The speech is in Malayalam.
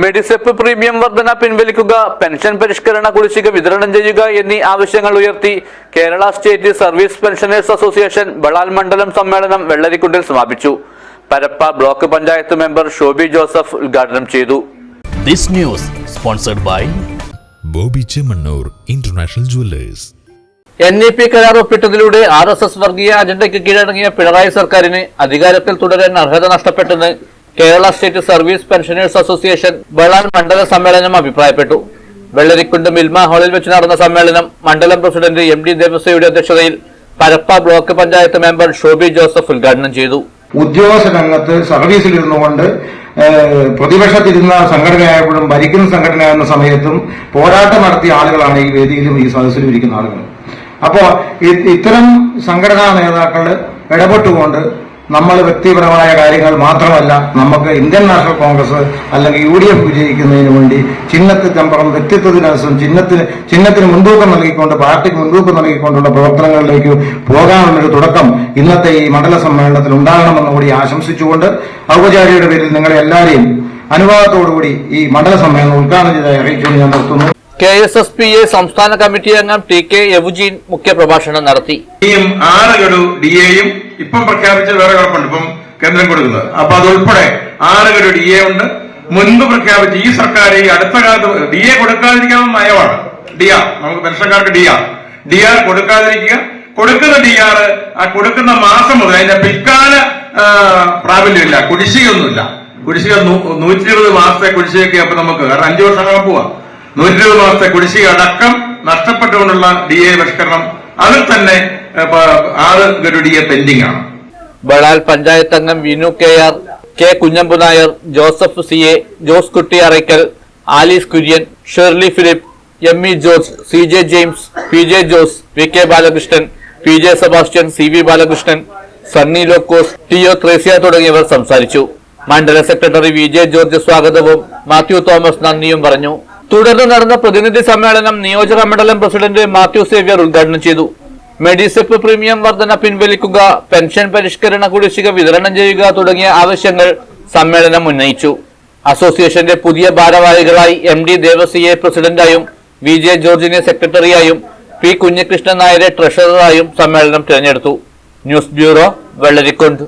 മെഡിസെപ്പ് പ്രീമിയം വർധന പിൻവലിക്കുക പെൻഷൻ പരിഷ്കരണ കുടിശ്ശിക വിതരണം ചെയ്യുക എന്നീ ആവശ്യങ്ങൾ ഉയർത്തി Kerala state service pensioners association Balal മണ്ഡലം സമ്മേളനം വെള്ളരിക്കുണ്ടിൽ സമാപിച്ചു. പരപ്പ ബ്ലോക്ക് പഞ്ചായത്ത് മെമ്പർ ഷോബി ജോസഫ് ഉദ്ഘാടനം ചെയ്തു. This news sponsored by Bobby Chemmanur international jewellers. N E P കരാർ ഒപ്പിട്ടതിലൂടെ ആർ എസ് എസ് വർഗീയ അജണ്ടയ്ക്ക് കീഴടങ്ങിയ പിണറായി സർക്കാരിന് അധികാരത്തിൽ തുടരാൻ അർഹത നഷ്ടപ്പെട്ടെന്ന് Kerala state service pensioners association Vellan മണ്ഡല സമ്മേളനം അഭിപ്രായപ്പെട്ടു. വെള്ളരിക്കുണ്ട് മിൽമ ഹാളിൽ വെച്ച് നടന്ന സമ്മേളനം മണ്ഡലം പ്രസിഡന്റ് എം ഡി ദേവസ്വയുടെ അധ്യക്ഷതയിൽ പരപ്പ ബ്ലോക്ക് പഞ്ചായത്ത് മെമ്പർ ഷോബി ജോസഫ് ഉദ്ഘാടനം ചെയ്തു. ഉദ്യോഗസ്ഥ രംഗത്ത് സർവീസിലിരുന്നുകൊണ്ട് ഇരുന്നുകൊണ്ട് പ്രതിപക്ഷത്തിരുന്ന സംഘടനയായപ്പോഴും ഭരിക്കുന്ന സംഘടനയാകുന്ന സമയത്തും പോരാട്ടം നടത്തിയ ആളുകളാണ് ഈ വേദിയിലും ഈ സദസ്സിലും ഇരിക്കുന്ന ആളുകൾ. അപ്പോ ഇത്തരം സംഘടനാ നേതാക്കൾ ഇടപെട്ടുകൊണ്ട് നമ്മൾ വ്യക്തിപരമായ കാര്യങ്ങൾ മാത്രമല്ല നമുക്ക് ഇന്ത്യൻ നാഷണൽ കോൺഗ്രസ് അല്ലെങ്കിൽ യു ഡി എഫ് വിജയിക്കുന്നതിന് വേണ്ടി ചിഹ്നത്തിൽ ചമ്പറം വ്യക്തിത്വത്തിനനുസരിച്ച് ചിഹ്നത്തിന് ചിഹ്നത്തിന് മുൻതൂക്കം നൽകിക്കൊണ്ട് പാർട്ടിക്ക് മുൻതൂക്കം നൽകിക്കൊണ്ടുള്ള പ്രവർത്തനങ്ങളിലേക്ക് പോകാനുള്ളൊരു തുടക്കം ഇന്നത്തെ ഈ മണ്ഡല സമ്മേളനത്തിൽ ഉണ്ടാകണമെന്ന് കൂടി ആശംസിച്ചുകൊണ്ട് ഔപചാരികയുടെ പേരിൽ നിങ്ങളെ എല്ലാവരെയും അനുവാദത്തോടുകൂടി ഈ മണ്ഡല സമ്മേളനം ഉദ്ഘാടനം ചെയ്തായി അറിയിച്ചുകൊണ്ട് ഞാൻ നിർത്തുന്നു. K S S P A സംസ്ഥാന കമ്മിറ്റി അംഗം ടി കെ യബുജീൻ മുഖ്യപ്രഭാഷണം നടത്തി. ആറ് ഡി എയും ഇപ്പം പ്രഖ്യാപിച്ച വേറെ കുഴപ്പമുണ്ട്. ഇപ്പം കേന്ദ്രം കൊടുക്കുന്നത്. അപ്പൊ അതുൾപ്പെടെ ആറ് ഗഡു ഡി എ ഉണ്ട്. മുൻപ് പ്രഖ്യാപിച്ച ഈ സർക്കാർ ഈ അടുത്ത കാലത്ത് ഡി എ കൊടുക്കാതിരിക്കാൻ നയമാണ്. D R. നമുക്ക് പെൻഷൻകാർക്ക് ഡി ആർ. ഡി ആർ കൊടുക്കാതിരിക്കുക. കൊടുക്കുന്ന ഡി ആർ ആ കൊടുക്കുന്ന മാസം മുതൽ അതിന്റെ പിൽക്കാല പ്രാബല്യമില്ല പ്രാബല്യമില്ല. കുടിശ്ശികയൊന്നുമില്ല. കുടിശ്ശിക നൂറ്റി ഇരുപത് മാസത്തെ കുടിശ്ശികയൊക്കെ അപ്പൊ നമുക്ക്. കാരണം അഞ്ചു വർഷം പോവാ. നൂറ്റി ഇരുപത് മാസത്തെ കുടിശ്ശിക അടക്കം നഷ്ടപ്പെട്ടുകൊണ്ടുള്ള ഡി എ പരിഷ്കരണം അതിൽ തന്നെ ആറ് ഗഡു പെൻഡിംഗ് ആണ്. ബളാൽ പഞ്ചായത്ത് അംഗം Vinu K R K Kunhambu Nair Joseph C A Jose Kutty Arackal Alice Kurian Sherly Philip M E George C J James P J Jose V K Balakrishnan P J Sebastian C V Balakrishnan Sunny Lokkos T O Thresia തുടങ്ങിയവർ സംസാരിച്ചു. മണ്ഡല സെക്രട്ടറി വി ജെ ജോർജ് സ്വാഗതവും മാത്യു തോമസ് നന്ദിയും പറഞ്ഞു. തുടർന്ന് നടന്ന പ്രതിനിധി സമ്മേളനം നിയോജക മണ്ഡലം പ്രസിഡന്റ് മാത്യു സേവ്യർ ഉദ്ഘാടനം ചെയ്തു. മെഡിസെപ്പ് പ്രീമിയം വർധന പിൻവലിക്കുക പെൻഷൻ പരിഷ്കരണ കുടിശ്ശിക വിതരണം ചെയ്യുക തുടങ്ങിയ ആവശ്യങ്ങൾ സമ്മേളനം ഉന്നയിച്ചു. അസോസിയേഷന്റെ പുതിയ ഭാരവാഹികളായി എം ഡി ദേവസിയെ പ്രസിഡന്റായും വി ജെ ജോർജിനെ സെക്രട്ടറിയായും പി കുഞ്ഞികൃഷ്ണൻ നായരെ ട്രഷററായും സമ്മേളനം തിരഞ്ഞെടുത്തു. News bureau Vellarikundu.